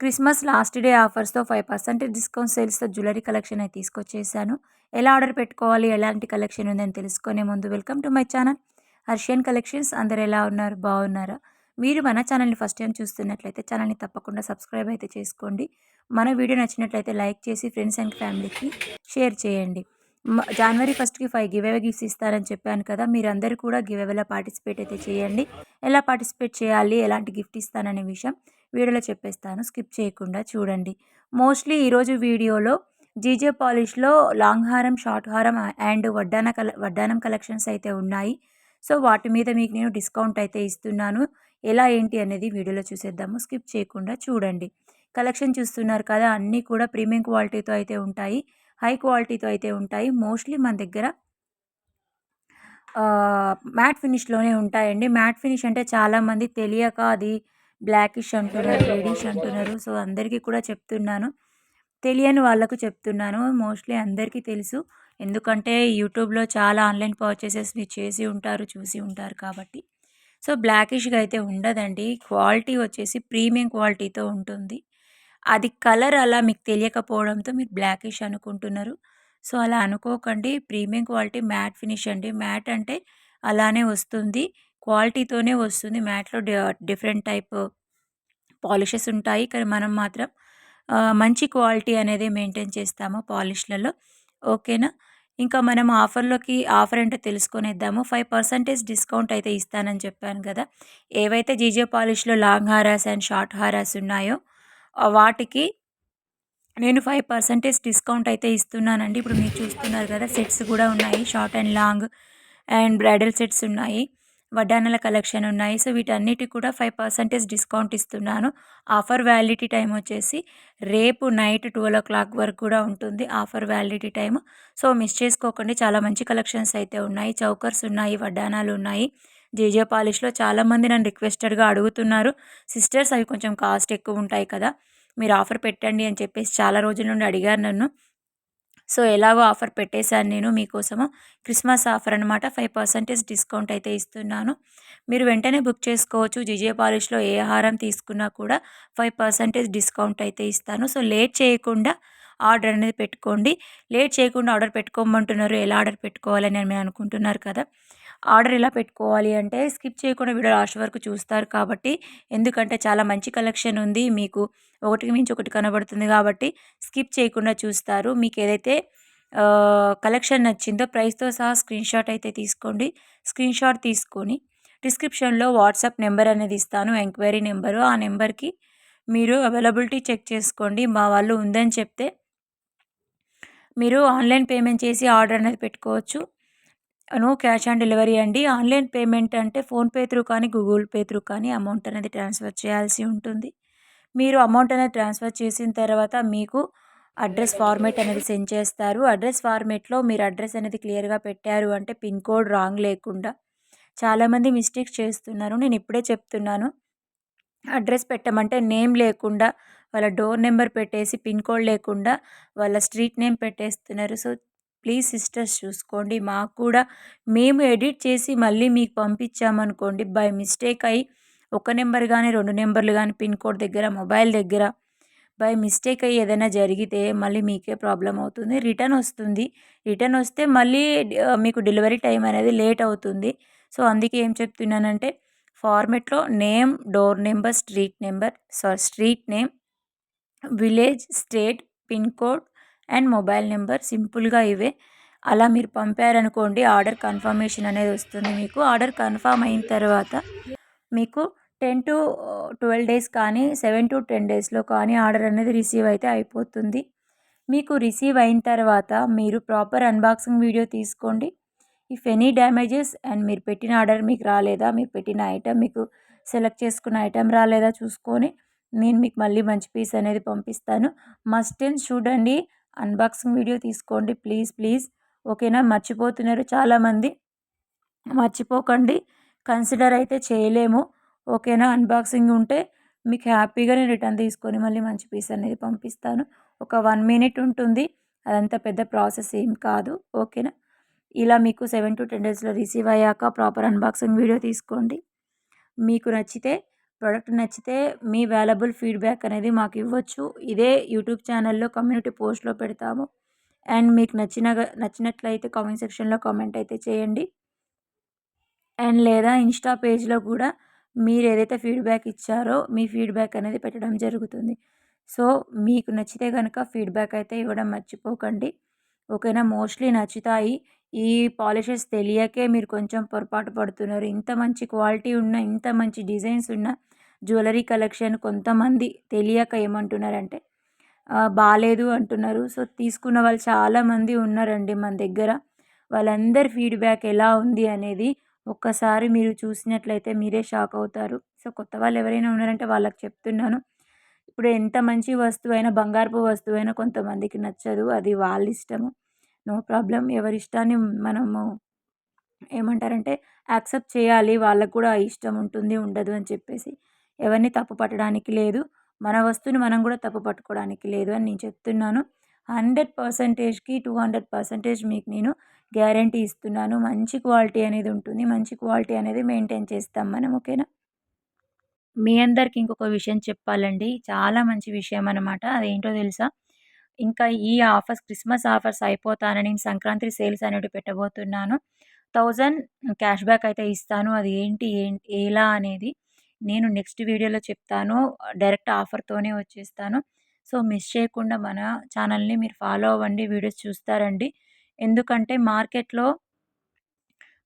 Christmas last day ఆఫర్స్తో five percentage discount సేల్స్తో jewellery collection అయితే తీసుకొచ్చేసాను. ఎలా ఆర్డర్ పెట్టుకోవాలి ఎలాంటి కలెక్షన్ ఉందని తెలుసుకునే ముందు welcome to my channel. Harshiyan collections అందరు ఎలా ఉన్నారు బాగున్నారా? మీరు మన ఛానల్ని ఫస్ట్ టైం చూస్తున్నట్లయితే ఛానల్ని తప్పకుండా సబ్స్క్రైబ్ అయితే చేసుకోండి. మన వీడియో నచ్చినట్లయితే లైక్ చేసి ఫ్రెండ్స్ అండ్ ఫ్యామిలీకి షేర్ చేయండి. జనవరి ఫస్ట్కి ఫైవ్ గివ్ అవే గిఫ్ట్స్ ఇస్తారని చెప్పాను కదా మీరందరూ కూడా గివ్ అవేలో పార్టిసిపేట్ అయితే చేయండి. ఎలా పార్టిసిపేట్ చేయాలి ఎలాంటి గిఫ్ట్ ఇస్తాననే విషయం వీడియోలో చెప్పేస్తాను. స్కిప్ చేయకుండా చూడండి. మోస్ట్లీ ఈరోజు వీడియోలో జీజే పాలిష్లో లాంగ్ హారం షార్ట్ హారం అండ్ వడ్డాన కల వడ్డానం కలెక్షన్స్ అయితే ఉన్నాయి. సో వాటి మీద మీకు నేను డిస్కౌంట్ అయితే ఇస్తున్నాను. ఎలా ఏంటి అనేది వీడియోలో చూసేద్దాము. స్కిప్ చేయకుండా చూడండి. కలెక్షన్ చూస్తున్నారు కదా అన్నీ కూడా ప్రీమియం క్వాలిటీతో అయితే ఉంటాయి. హై క్వాలిటీతో అయితే ఉంటాయి. మోస్ట్లీ మన దగ్గర మ్యాట్ ఫినిష్లోనే ఉంటాయండి. మ్యాట్ ఫినిష్ అంటే చాలామంది తెలియక అది బ్లాకిష్ అంటున్నారు రెడిష్ అంటున్నారు. సో అందరికీ కూడా చెప్తున్నాను. తెలియని వాళ్ళకు చెప్తున్నాను. మోస్ట్లీ అందరికీ తెలుసు. ఎందుకంటే యూట్యూబ్లో చాలా ఆన్లైన్ పర్చేసెస్ మీరు చేసి ఉంటారు చూసి ఉంటారు కాబట్టి. సో బ్లాకిష్గా అయితే ఉండదండి. క్వాలిటీ వచ్చేసి ప్రీమియం క్వాలిటీతో ఉంటుంది. అది కలర్ అలా మీకు తెలియకపోవడంతో మీరు బ్లాకిష్ అనుకుంటున్నారు. సో అలా అనుకోకండి. ప్రీమియం క్వాలిటీ మ్యాట్ ఫినిష్ అండి. మ్యాట్ అంటే అలానే వస్తుంది. క్వాలిటీతోనే వస్తుంది. మ్యాట్లో డిఫరెంట్ టైప్ పాలిషెస్ ఉంటాయి. కానీ మనం మాత్రం మంచి క్వాలిటీ అనేది మెయింటైన్ చేస్తాము పాలిష్లలో. ఓకేనా? ఇంకా మనం ఆఫర్లోకి ఆఫర్ ఏంటో తెలుసుకొనిద్దాము. ఫైవ్ పర్సెంటేజ్ డిస్కౌంట్ అయితే ఇస్తానని చెప్పాను కదా. ఏవైతే జీజే పాలిష్లో లాంగ్ హారాస్ అండ్ షార్ట్ హారాస్ ఉన్నాయో వాటికి నేను ఫైవ్ పర్సెంటేజ్ డిస్కౌంట్ అయితే ఇస్తున్నానండి. ఇప్పుడు మీరు చూస్తున్నారు కదా సెట్స్ కూడా ఉన్నాయి. Short and long and bridal sets ఉన్నాయి. వడ్డానల కలెక్షన్ ఉన్నాయి. సో వీటన్నిటికి కూడా ఫైవ్ పర్సెంటేజ్ డిస్కౌంట్ ఇస్తున్నాను. ఆఫర్ వ్యాలిడిటీ టైం వచ్చేసి రేపు నైట్ ట్వెల్వ్ ఓ క్లాక్ వరకు కూడా ఉంటుంది offer validity time so miss చేసుకోకండి. చాలా మంచి కలెక్షన్స్ అయితే ఉన్నాయి. చౌకర్స్ ఉన్నాయి వడ్డానాలు ఉన్నాయి. జేజే పాలిష్లో చాలామంది నన్ను రిక్వెస్టెడ్గా అడుగుతున్నారు. సిస్టర్స్ అవి కొంచెం కాస్ట్ ఎక్కువ ఉంటాయి కదా మీరు ఆఫర్ పెట్టండి అని చెప్పేసి చాలా రోజుల నుండి అడిగారు నన్ను. సో ఎలాగో ఆఫర్ పెట్టేశాను నేను మీకోసము. క్రిస్మస్ ఆఫర్ అనమాట ఫైవ్ పర్సెంటేజ్ డిస్కౌంట్ అయితే ఇస్తున్నాను. మీరు వెంటనే బుక్ చేసుకోవచ్చు. జిజే పాలిష్లో ఏ ఆహారం తీసుకున్నా కూడా ఫైవ్ పర్సెంటేజ్ డిస్కౌంట్ అయితే ఇస్తాను. సో లేట్ చేయకుండా ఆర్డర్ అనేది పెట్టుకోండి. లేట్ చేయకుండా ఆర్డర్ పెట్టుకోమంటున్నారు. ఎలా ఆర్డర్ పెట్టుకోవాలని మీరు అనుకుంటున్నారు కదా. ఆర్డర్ ఎలా పెట్టుకోవాలి అంటే స్కిప్ చేయకుండా వీడియో లాస్ట్ వరకు చూస్తారు కాబట్టి. ఎందుకంటే చాలా మంచి కలెక్షన్ ఉంది. మీకు ఒకటికి మించి ఒకటి కనబడుతుంది కాబట్టి స్కిప్ చేయకుండా చూస్తారు. మీకు ఏదైతే కలెక్షన్ నచ్చిందో ప్రైస్తో సహా స్క్రీన్ షాట్ అయితే తీసుకోండి. స్క్రీన్ షాట్ తీసుకొని డిస్క్రిప్షన్లో వాట్సాప్ నెంబర్ అనేది ఇస్తాను. Enquiry number. ఆ నెంబర్కి మీరు అవైలబిలిటీ చెక్ చేసుకోండి. మా వాళ్ళు ఉందని చెప్తే మీరు ఆన్లైన్ పేమెంట్ చేసి ఆర్డర్ అనేది పెట్టుకోవచ్చు. నో క్యాష్ ఆన్ డెలివరీ అండి. ఆన్లైన్ పేమెంట్ అంటే ఫోన్పే త్రూ కానీ గూగుల్ పే త్రూ కానీ అమౌంట్ అనేది ట్రాన్స్ఫర్ చేయాల్సి ఉంటుంది. మీరు అమౌంట్ అనేది ట్రాన్స్ఫర్ చేసిన తర్వాత మీకు అడ్రస్ ఫార్మేట్ అనేది సెండ్ చేస్తారు. అడ్రస్ ఫార్మేట్లో మీరు అడ్రస్ అనేది క్లియర్గా పెట్టారు అంటే పిన్ కోడ్ రాంగ్ లేకుండా చాలామంది మిస్టేక్స్ చేస్తున్నారు. నేను ఇప్పుడే చెప్తున్నాను. అడ్రస్ పెట్టమంటే నేమ్ లేకుండా వాళ్ళ డోర్ నెంబర్ పెట్టేసి పిన్ కోడ్ లేకుండా వాళ్ళ స్ట్రీట్ నేమ్ పెట్టేస్తున్నారు. సో ప్లీజ్ సిస్టర్స్ చూసుకోండి. మాకు కూడా మేము ఎడిట్ చేసి మళ్ళీ మీకు పంపించామనుకోండి. బై మిస్టేక్ అయ్యి ఒక నెంబర్ కానీ రెండు నెంబర్లు కానీ పిన్ కోడ్ దగ్గర మొబైల్ దగ్గర బై మిస్టేక్ అయ్యి ఏదైనా జరిగితే మళ్ళీ మీకే ప్రాబ్లం అవుతుంది. రిటర్న్ వస్తుంది. రిటర్న్ వస్తే మళ్ళీ మీకు డెలివరీ టైం అనేది లేట్ అవుతుంది. సో అందుకే ఏం చెప్తున్నానంటే ఫార్మెట్లో name door number street number sorry street name village state pin code and mobile number సింపుల్గా ఇవే. అలా మీరు పంపారనుకోండి ఆర్డర్ కన్ఫర్మేషన్ అనేది వస్తుంది మీకు. ఆర్డర్ కన్ఫర్మ్ అయిన తర్వాత మీకు టెన్ టు ట్వెల్వ్ డేస్ కానీ సెవెన్ టు టెన్ డేస్లో కానీ ఆర్డర్ అనేది రిసీవ్ అయితే అయిపోతుంది. మీకు రిసీవ్ అయిన తర్వాత మీరు ప్రాపర్ అన్బాక్సింగ్ వీడియో తీసుకోండి. ఇఫ్ ఎనీ డ్యామేజెస్ అండ్ మీరు పెట్టిన ఆర్డర్ మీకు రాలేదా మీరు పెట్టిన ఐటెం మీకు సెలెక్ట్ చేసుకున్న ఐటెం రాలేదా చూసుకొని నేను మీకు మళ్ళీ మంచి పీస్ అనేది పంపిస్తాను. మస్ట్ అండ్ చూడండి అన్బాక్సింగ్ వీడియో తీసుకోండి. ప్లీజ్ ప్లీజ్ ఓకేనా? మర్చిపోతున్నారు చాలామంది. మర్చిపోకండి. కన్సిడర్ అయితే చేయలేము. ఓకేనా? అన్బాక్సింగ్ ఉంటే మీకు హ్యాపీగా నేను రిటర్న్ తీసుకొని మళ్ళీ మంచి పీస్ అనేది పంపిస్తాను. ఒక వన్ మినిట్ ఉంటుంది. అదంతా పెద్ద ప్రాసెస్ ఏం కాదు. ఓకేనా? ఇలా మీకు సెవెన్ టు టెన్ డేస్లో రిసీవ్ అయ్యాక ప్రాపర్ అన్బాక్సింగ్ వీడియో తీసుకోండి. మీకు నచ్చితే ప్రోడక్ట్ నచ్చితే మీ వాల్యుబుల్ ఫీడ్బ్యాక్ అనేది మాకు ఇవ్వచ్చు. ఇదే యూట్యూబ్ ఛానల్లో కమ్యూనిటీ పోస్ట్లో పెడతాము. అండ్ మీకు నచ్చిన నచ్చినట్లయితే కామెంట్ సెక్షన్లో కామెంట్ అయితే చేయండి. అండ్ లేదా ఇన్స్టా పేజ్లో కూడా మీరు ఏదైతే ఫీడ్బ్యాక్ ఇచ్చారో మీ ఫీడ్బ్యాక్ అనేది పెట్టడం జరుగుతుంది. సో మీకు నచ్చితే కనుక ఫీడ్బ్యాక్ అయితే ఇవ్వడం మర్చిపోకండి. ఓకేనా? మోస్ట్లీ నచ్చుతాయి. ఈ పాలిషెస్ తెలియకే మీరు కొంచెం పొరపాటు పడుతున్నారు. ఇంత మంచి క్వాలిటీ ఉన్న ఇంత మంచి డిజైన్స్ ఉన్న జ్యువెలరీ కలెక్షన్ కొంతమంది తెలియక ఏమంటున్నారంటే బాగాలేదు అంటున్నారు. సో తీసుకున్న వాళ్ళు చాలామంది ఉన్నారండి మన దగ్గర. వాళ్ళందరి ఫీడ్బ్యాక్ ఎలా ఉంది అనేది ఒక్కసారి మీరు చూసినట్లయితే మీరే షాక్ అవుతారు. సో కొత్త వాళ్ళు ఎవరైనా ఉన్నారంటే వాళ్ళకి చెప్తున్నాను. ఇప్పుడు ఎంత మంచి వస్తువు అయినా బంగారపు వస్తువు అయినా కొంతమందికి నచ్చదు. అది వాళ్ళ ఇష్టము. నో ప్రాబ్లం ఎవరి ఇష్టాన్ని మనము ఏమంటారంటే యాక్సెప్ట్ చేయాలి. వాళ్ళకు కూడా ఇష్టం ఉంటుంది ఉండదు అని చెప్పేసి. ఎవరిని తప్పు పట్టడానికి లేదు. మన వస్తువుని మనం కూడా తప్పు పట్టుకోవడానికి లేదు అని నేను చెప్తున్నాను. హండ్రెడ్ పర్సంటేజ్కి టూ హండ్రెడ్ పర్సంటేజ్ మీకు నేను గ్యారంటీ ఇస్తున్నాను. మంచి క్వాలిటీ అనేది ఉంటుంది. మంచి క్వాలిటీ అనేది మెయింటైన్ చేస్తాం మనం ఓకేనా? మీ అందరికి ఇంకొక విషయం చెప్పాలండి. చాలా మంచి విషయం అనమాట అదేంటో తెలుసా? ఇంకా ఈ ఆఫర్స్ క్రిస్మస్ ఆఫర్స్ అయిపోతానని సంక్రాంతి సేల్స్ అనేవి పెట్టబోతున్నాను. థౌజండ్ క్యాష్ బ్యాక్ అయితే ఇస్తాను. అది ఏంటి ఏంటి ఎలా అనేది నేను నెక్స్ట్ వీడియోలో చెప్తాను. డైరెక్ట్ ఆఫర్తోనే వచ్చేస్తాను. సో మిస్ చేయకుండా మన ఛానల్ని మీరు ఫాలో అవ్వండి వీడియోస్ చూస్తారండి. ఎందుకంటే మార్కెట్లో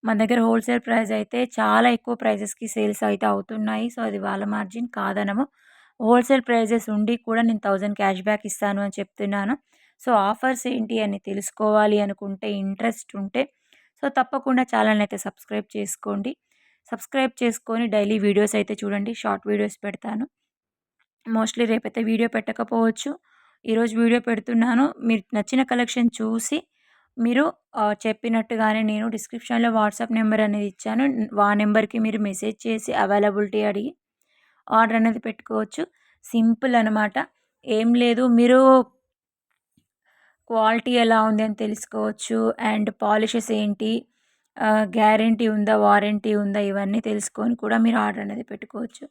మన దగ్గర హోల్సేల్ ప్రైస్ అయితే చాలా ఎక్కువ ప్రైజెస్కి సేల్స్ అయితే అవుతున్నాయి. సో అది వాళ్ళ మార్జిన్ కాదనము. హోల్సేల్ ప్రైజెస్ ఉండి కూడా నేను థౌజండ్ క్యాష్ బ్యాక్ ఇస్తాను అని చెప్తున్నాను. సో ఆఫర్స్ ఏంటి అని తెలుసుకోవాలి అనుకుంటే ఇంట్రెస్ట్ ఉంటే సో తప్పకుండా ఛానల్ని అయితే సబ్స్క్రైబ్ చేసుకోండి. సబ్స్క్రైబ్ చేసుకొని డైలీ వీడియోస్ అయితే చూడండి. షార్ట్ వీడియోస్ పెడతాను. మోస్ట్లీ రేపైతే వీడియో పెట్టకపోవచ్చు. ఈరోజు వీడియో పెడుతున్నాను. మీరు నచ్చిన కలెక్షన్ చూసి మీరు చెప్పినట్టుగానే నేను డిస్క్రిప్షన్లో వాట్సాప్ నెంబర్ అనేది ఇచ్చాను. ఆ నెంబర్కి మీరు మెసేజ్ చేసి అవైలబిలిటీ అడిగి ఆర్డర్ అనేది పెట్టుకోవచ్చు. సింపుల్ అనమాట ఏం లేదు. మీరు క్వాలిటీ ఎలా ఉంది అని తెలుసుకోవచ్చు. అండ్ పాలిషెస్ ఏంటి? గ్యారంటీ ఉందా? వారంటీ ఉందా? ఇవన్నీ తెలుసుకొని కూడా మీరు ఆర్డర్ అనేది పెట్టుకోవచ్చు.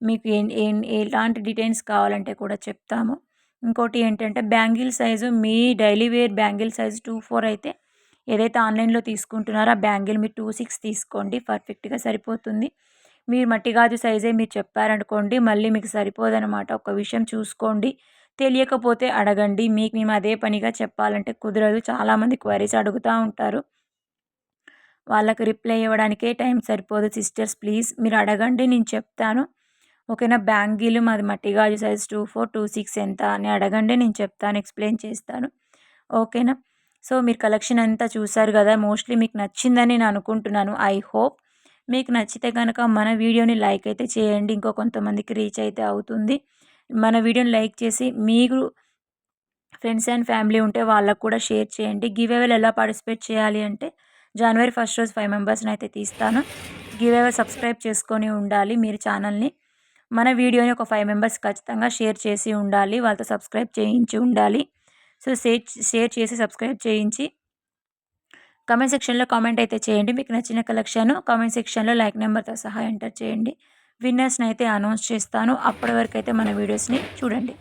మీకు ఎలాంటి డీటెయిల్స్ కావాలంటే కూడా చెప్తాము. ఇంకోటి ఏంటంటే బ్యాంగిల్ సైజు మీ daily wear bangle size two four అయితే ఏదైతే ఆన్లైన్లో తీసుకుంటున్నారో ఆ బ్యాంగిల్ మీరు టూ సిక్స్ తీసుకోండి. పర్ఫెక్ట్గా సరిపోతుంది. మీరు మట్టి గాజు సైజే మీరు చెప్పారనుకోండి మళ్ళీ మీకు సరిపోదనమాట ఒక విషయం చూసుకోండి. తెలియకపోతే అడగండి. మీకు మేము అదే పనిగా చెప్పాలంటే కుదరదు. చాలామంది క్వరీస్ అడుగుతూ ఉంటారు. వాళ్ళకి రిప్లై ఇవ్వడానికే టైం సరిపోదు. సిస్టర్స్ ప్లీజ్ మీరు అడగండి నేను చెప్తాను. ఓకేనా? బ్యాంగిల్ మాది మట్టి గాజు size two four two six ఎంత అని అడగండి నేను చెప్తాను ఎక్స్ప్లెయిన్ చేస్తాను. ఓకేనా? సో మీరు కలెక్షన్ అంతా చూసారు కదా? మోస్ట్లీ మీకు నచ్చిందని నేను అనుకుంటున్నాను. ఐ హోప్ మీకు నచ్చితే కనుక మన వీడియోని లైక్ అయితే చేయండి. ఇంకో కొంతమందికి రీచ్ అయితే అవుతుంది. మన వీడియోని లైక్ చేసి మీరు ఫ్రెండ్స్ అండ్ ఫ్యామిలీ ఉంటే వాళ్ళకు కూడా షేర్ చేయండి. గివ్ ఎలా పార్టిసిపేట్ చేయాలి అంటే జనవరి ఫస్ట్ రోజు ఫైవ్ మెంబర్స్ని అయితే తీస్తాను. గివేవే సబ్స్క్రైబ్ చేసుకొని ఉండాలి. మీరు ఛానల్ని మన వీడియోని ఒక ఫైవ్ మెంబర్స్ ఖచ్చితంగా షేర్ చేసి ఉండాలి. వాళ్ళతో సబ్స్క్రైబ్ చేయించి ఉండాలి. సో షేర్ షేర్ చేసి సబ్స్క్రైబ్ చేయించి కామెంట్ సెక్షన్లో కామెంట్ అయితే చేయండి. మీకు నచ్చిన కలెక్షన్ కామెంట్ సెక్షన్లో లైక్ నెంబర్తో సహా ఎంటర్ చేయండి. విన్నర్స్ని అయితే అనౌన్స్ చేస్తాను. అప్పటి వరకు అయితే మన వీడియోస్ని చూడండి.